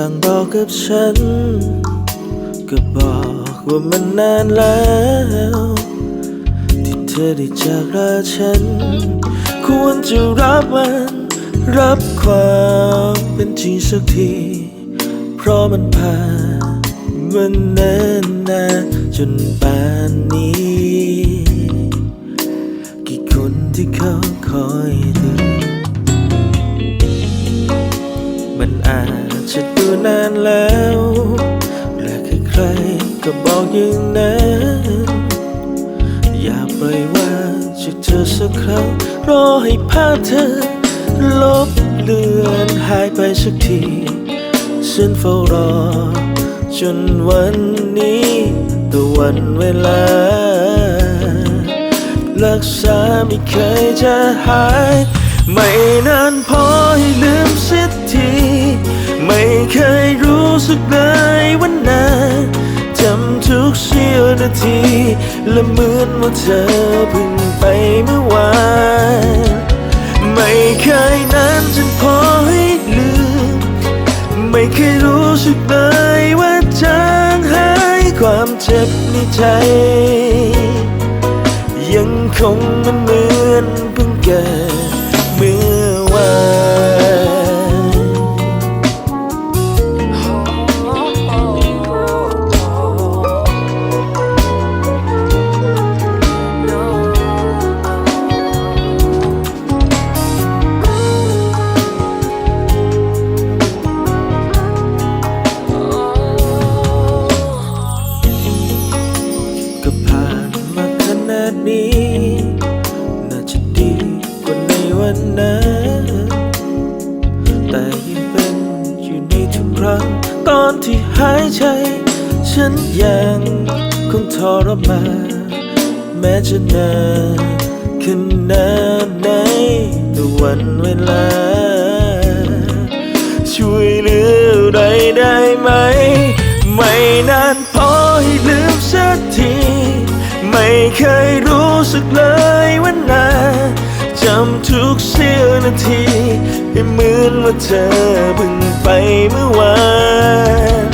ต่างบอกับฉัน ก็บอกว่ามันนานแล้วที่เธอได้จากลาฉัน ควรจะรับมัน รับความเป็นจริงสักที เพราะมันผ่านมันเนิ่นนานจนป่านนี้ จจะดูนานแล้วและใครๆก็บอกอย่างนั้นอย่าปล่อยว่างจากเธอสักครั้งรอให้ภาพเธอ ลบเลือนหายไปสักทีฉันเฝ้ารอ จนวันนี้ตะวันเวลา รักษาไม่เคยจะหาย ไม่นานพอให้ลืมสียที ไม่เคยรู้สึกเลยว่านานจำทุกเสี้ยวนาที และเหมือนว่าเธอเพิ่งไปเมื่อวานไม่เคยนานจนพอให้ลืม ไม่เคยรู้สึกเลยว่าจางหายความเจ็บในใจ ยังคงมันเหมือนเพิ่งเกิด นี้ น่าจะดีกว่าในวันนั้น แต่ยังเป็นอยู่ในทุกครั้ง ตอนที่หายใจ ฉันยังคงทรมานแม้จะนานขนาดไหนแต่วันเวลา ช่วยเหลืออะไรได้ไหม ไม่นานพอ เคยรู้สึกเลยว่านาจำทุกเสี้ยวนาทีให้เหมือนว่าเธอเพิ่งไปเมื่อวาน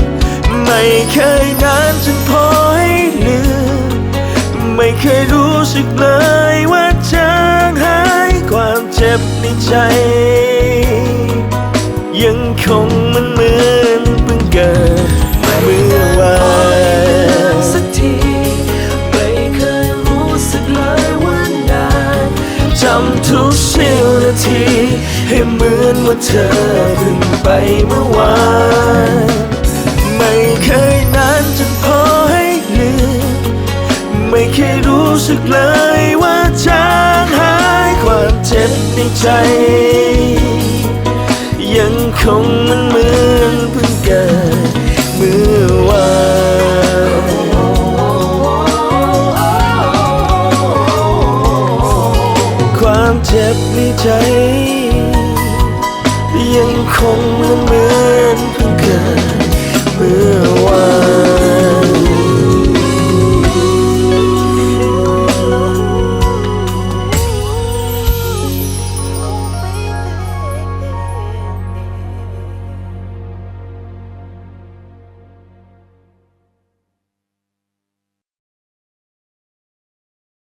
ไม่เคยนานจนพอให้ลืม ไม่เคยรู้สึกเลยว่าจางหายความเจ็บในใจ ที ให้เหมือนว่าเธอเพิ่งไปเมื่อวาน ไม่เคยนานจนพอให้ลืมไม่เคยรู้สึกเลยว่าจางหายความเจ็บในใจ ยังคงมันเหมือนเจ็บในใจ ยังคงเหมือน